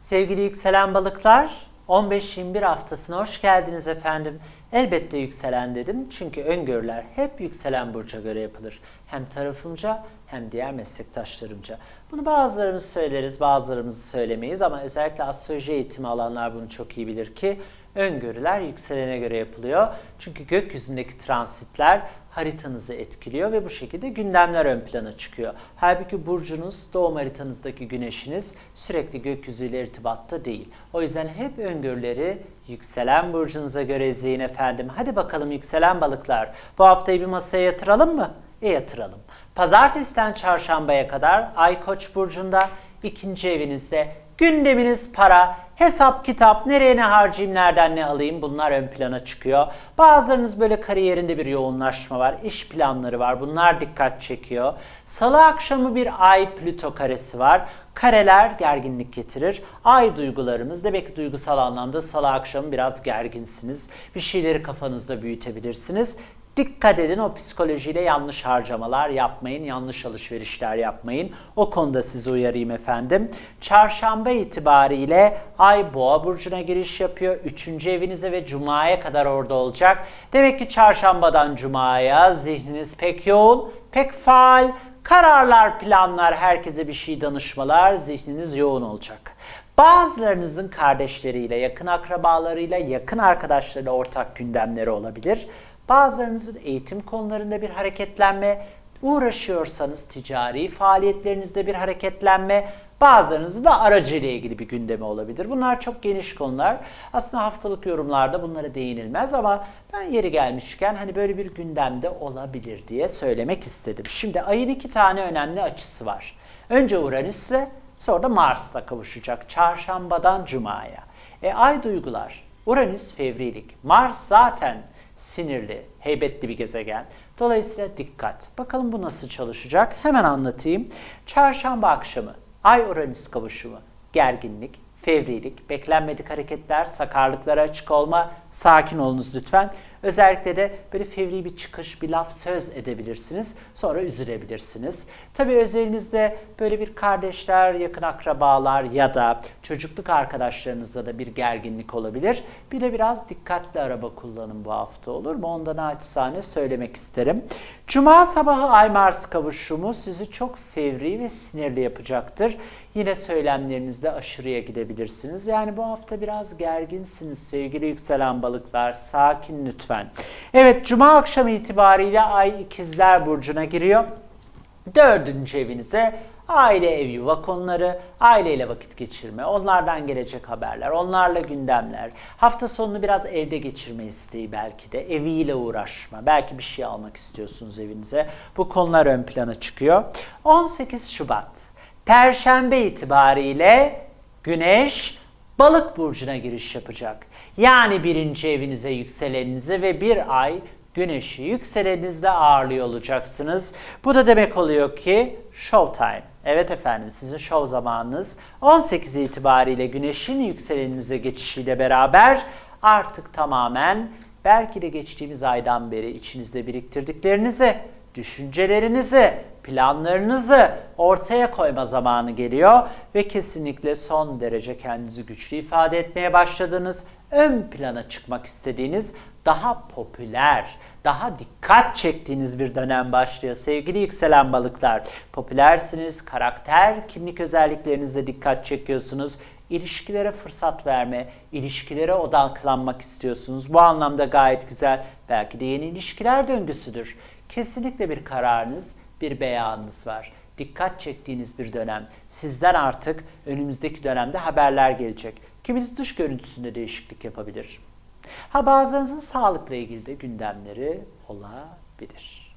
Sevgili yükselen balıklar, 15-21 haftasına hoş geldiniz efendim. Elbette yükselen dedim çünkü öngörüler hep yükselen burca göre yapılır. Hem tarafımca hem diğer meslektaşlarımca. Bunu bazılarımız söyleriz, bazılarımız söylemeyiz ama özellikle astroloji eğitimi alanlar bunu çok iyi bilir ki öngörüler yükselene göre yapılıyor. Çünkü gökyüzündeki transitler haritanızı etkiliyor ve bu şekilde gündemler ön plana çıkıyor. Halbuki burcunuz, doğum haritanızdaki güneşiniz sürekli gökyüzüyle irtibatta değil. O yüzden hep öngörüleri yükselen burcunuza göre izleyin efendim. Hadi bakalım yükselen balıklar. Bu haftayı bir masaya yatıralım mı? E yatıralım. Pazartesiden çarşambaya kadar Ay Koç burcunda ikinci evinizde gündeminiz para, hesap kitap, nereye ne harcayayım, nereden ne alayım bunlar ön plana çıkıyor. Bazılarınız böyle kariyerinde bir yoğunlaşma var, iş planları var bunlar dikkat çekiyor. Salı akşamı bir Ay Plüto karesi var. Kareler gerginlik getirir. Ay duygularımız demek ki duygusal anlamda salı akşamı biraz gerginsiniz. Bir şeyleri kafanızda büyütebilirsiniz. Dikkat edin o psikolojiyle yanlış harcamalar yapmayın, yanlış alışverişler yapmayın. O konuda sizi uyarayım efendim. Çarşamba itibariyle Ay Boğa burcuna giriş yapıyor. Üçüncü evinize ve Cuma'ya kadar orada olacak. Demek ki çarşambadan Cuma'ya zihniniz pek yoğun, pek faal. Kararlar, planlar, herkese bir şey danışmalar, zihniniz yoğun olacak. Bazılarınızın kardeşleriyle, yakın akrabalarıyla, yakın arkadaşlarıyla ortak gündemleri olabilir. Bazılarınızın eğitim konularında bir hareketlenme, uğraşıyorsanız ticari faaliyetlerinizde bir hareketlenme, bazılarınızın da aracıyla ilgili bir gündemi olabilir. Bunlar çok geniş konular. Aslında haftalık yorumlarda bunlara değinilmez ama ben yeri gelmişken hani böyle bir gündemde olabilir diye söylemek istedim. Şimdi ayın iki tane önemli açısı var. Önce Uranüs'le sonra da Mars'la kavuşacak çarşambadan cumaya. E ay duygular, Uranüs fevrilik, Mars zaten sinirli, heybetli bir gezegen. Dolayısıyla dikkat. Bakalım bu nasıl çalışacak? Hemen anlatayım. Çarşamba akşamı Ay Uranüs kavuşumu, gerginlik, fevrilik, beklenmedik hareketler, sakarlıklara açık olma, sakin olunuz lütfen. Özellikle de böyle fevri bir çıkış, bir laf, söz edebilirsiniz. Sonra üzülebilirsiniz. Tabii özelinizde böyle bir kardeşler, yakın akrabalar ya da çocukluk arkadaşlarınızda da bir gerginlik olabilir. Bir de biraz dikkatli araba kullanın bu hafta olur mu? Ondan naçizane söylemek isterim. Cuma sabahı Ay Mars kavuşumu sizi çok fevri ve sinirli yapacaktır. Yine söylemlerinizde aşırıya gidebilirsiniz. Yani bu hafta biraz gerginsiniz sevgili yükselen balıklar. Sakin lütfen. Evet Cuma akşamı itibariyle Ay ikizler Burcu'na giriyor. Dördüncü evinize aile ev yuva konuları, aileyle vakit geçirme, onlardan gelecek haberler, onlarla gündemler, hafta sonunu biraz evde geçirme isteği belki de, eviyle uğraşma, belki bir şey almak istiyorsunuz evinize. Bu konular ön plana çıkıyor. 18 Şubat, Perşembe itibariyle Güneş Balık burcuna giriş yapacak. Yani birinci evinize, yükseleninize ve bir ay güneşi yükselenizde ağırlıyor olacaksınız. Bu da demek oluyor ki show time. Evet efendim sizin show zamanınız 18 itibariyle güneşin yükseleninize geçişiyle beraber artık tamamen belki de geçtiğimiz aydan beri içinizde biriktirdiklerinizi, düşüncelerinizi, planlarınızı ortaya koyma zamanı geliyor ve kesinlikle son derece kendinizi güçlü ifade etmeye başladığınız, ön plana çıkmak istediğiniz, daha popüler, daha dikkat çektiğiniz bir dönem başlıyor sevgili yükselen balıklar. Popülersiniz, karakter, kimlik özelliklerinizle dikkat çekiyorsunuz. İlişkilere fırsat verme, ilişkilere odaklanmak istiyorsunuz. Bu anlamda gayet güzel. Belki de yeni ilişkiler döngüsüdür. Kesinlikle bir kararınız, bir beyanınız var. Dikkat çektiğiniz bir dönem. Sizden artık önümüzdeki dönemde haberler gelecek. Kiminiz dış görüntüsünde değişiklik yapabilir. Ha bazılarınızın sağlıkla ilgili de gündemleri olabilir.